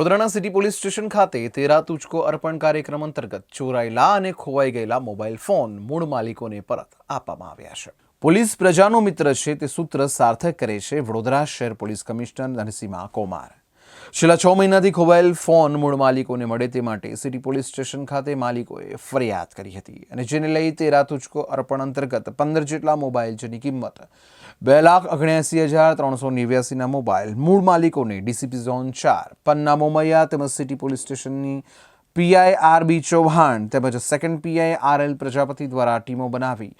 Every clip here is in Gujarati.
વડોદરાના સિટી પોલીસ સ્ટેશન ખાતે તેરા તુચકો અર્પણ કાર્યક્રમ અંતર્ગત ચોરાયેલા અને ખોવાઈ ગયેલા મોબાઈલ ફોન મૂળ માલિકોને પરત આપવામાં આવ્યા છે. પોલીસ પ્રજાનો મિત્ર છે તે સૂત્ર સાર્થક કરે છે વડોદરા શહેર પોલીસ કમિશનર નરસિંહા કોમાર. છેલ્લા છ મહિનાથી ખોવાયેલ ફોન મૂળ માલિકોને મળે તે માટે સિટી પોલીસ સ્ટેશન ખાતે માલિકોએ ફરિયાદ કરી હતી અને જેને લઈ તેરા તુચકો અર્પણ અંતર્ગત પંદર જેટલા મોબાઈલ જેની કિંમત બે લાખ અગણ્યાસી હજાર ત્રણસો નેવ્યાસીના મોબાઈલ મૂળ માલિકોને ડીસીપી ઝોન ચાર, પન્ના મોમૈયા તેમજ સિટી પોલીસ સ્ટેશનની પીઆઈ આર બી ચૌહાણ તેમજ second PI R L Prajapati દ્વારા ટીમો બનાવી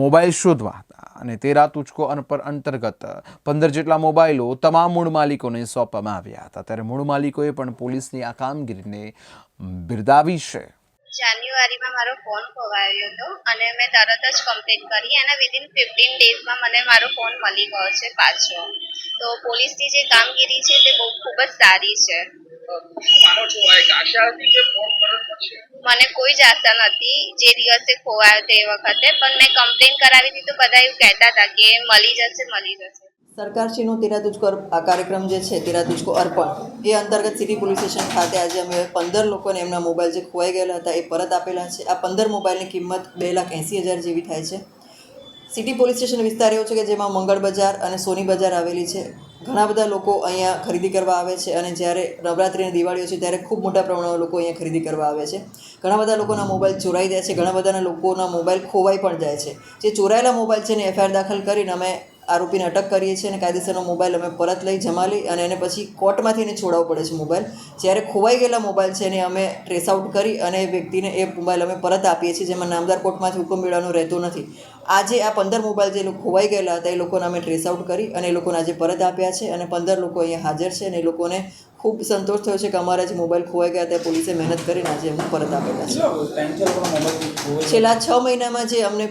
મોબાઈલ શોધવા હતા અને તેરા તુચકો અંતર્ગત પંદર જેટલા મોબાઈલો તમામ મૂળ માલિકોને સોંપવામાં આવ્યા હતા. ત્યારે મૂળ માલિકોએ પણ પોલીસની આ કામગીરીને બિરદાવી છે. જાન્યુઆરીમાં મારો ફોન ખોવાયો હતો અને મેં તરત જ કમ્પ્લેન કરી અને વિધિન ફિફ્ટીન ડેઝમાં મને મારો ફોન મળી ગયો છે પાછો. તો પોલીસની જે કામગીરી છે તે બહુ ખૂબ જ સારી છે. માનો કોઈ જ આશા નથી. જે દિવસે ખોવાયો તે વખતે. પણ મેં કમ્પ્લેન કરાવી હતી તો બધા એવું કહેતા હતા કે મળી જશે મળી જશે. સરકારશ્રીનો તેરા તુચકો આ કાર્યક્રમ જે છે તેરા અર્પણ, એ અંતર્ગત સિટી પોલીસ સ્ટેશન ખાતે આજે અમે પંદર લોકોને એમના મોબાઈલ જે ખોવાઈ ગયેલા હતા એ પરત આપેલા છે. આ પંદર મોબાઈલની કિંમત બે લાખ એંસી હજાર જેવી થાય છે. સિટી પોલીસ સ્ટેશન વિસ્તાર એવો છે કે જેમાં મંગળ બજાર અને સોની બજાર આવેલી છે. ઘણા બધા લોકો અહીંયા ખરીદી કરવા આવે છે અને જ્યારે નવરાત્રિ અને દિવાળીઓ છે ત્યારે ખૂબ મોટા પ્રમાણમાં લોકો અહીંયા ખરીદી કરવા આવે છે. ઘણા બધા લોકોના મોબાઈલ ચોરાઈ જાય છે, ઘણા બધાના લોકોના મોબાઈલ ખોવાઈ પણ જાય છે. જે ચોરાયેલા મોબાઈલ છે એને એફઆઈઆર દાખલ કરીને અમે આરોપીને અટક કરીએ છીએ અને કાયદેસરનો મોબાઈલ અમે પરત લઈ જમા લઈ અને એને પછી કોર્ટમાંથી એને છોડાવવો પડે છે મોબાઈલ. જ્યારે ખોવાઈ ગયેલા મોબાઈલ છે એને અમે ટ્રેસ આઉટ કરી અને એ વ્યક્તિને એ મોબાઈલ અમે પરત આપીએ છીએ, જેમાં નામદાર કોર્ટમાંથી હુકમ મેળવવાનો રહેતો નથી. આજે આ પંદર મોબાઈલ જે લોકો ખોવાઈ ગયેલા હતા, એ લોકોને અમે ટ્રેસ આઉટ કરી અને એ લોકોને આજે પરત આપ્યા છે અને પંદર લોકો અહીંયા હાજર છે અને એ લોકોને ખૂબ સંતોષ થયો છે કે અમારા જે મોબાઈલ ખોવાઈ ગયા હતા, પોલીસે મહેનત કરીને આજે અમને પરત આપેલા છે. છેલ્લા છ મહિનામાં જે અમને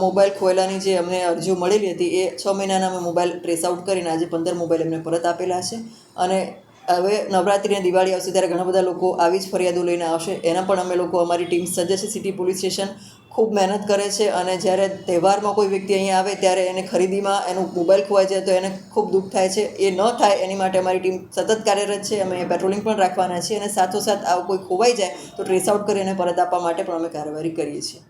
મોબાઈલ ખોયેલાની જે અમને અરજીઓ મળેલી હતી, એ છ મહિનાના અમે મોબાઈલ ટ્રેસ આઉટ કરીને આજે પંદર મોબાઈલ એમને પરત આપેલા છે અને હવે નવરાત્રિ અને દિવાળી આવશે ત્યારે ઘણા બધા લોકો આવી જ ફરિયાદો લઈને આવશે. એના પણ અમે લોકો, અમારી ટીમ સજ્જ છે, સિટી પોલીસ સ્ટેશન, ખૂબ મહેનત કરે છે અને જ્યારે તહેવારમાં કોઈ વ્યક્તિ અહીંયા આવે ત્યારે એને ખરીદીમાં એનું મોબાઈલ ખોવાઈ જાય તો એને ખૂબ દુઃખ થાય છે. એ ન થાય એની માટે અમારી ટીમ સતત કાર્યરત છે. અમે પેટ્રોલિંગ પણ રાખવાના છીએ અને સાથોસાથ આવું કોઈ ખોવાઈ જાય તો ટ્રેસ આઉટ કરીને પરત આપવા માટે પણ અમે કાર્યવાહી કરીએ છીએ.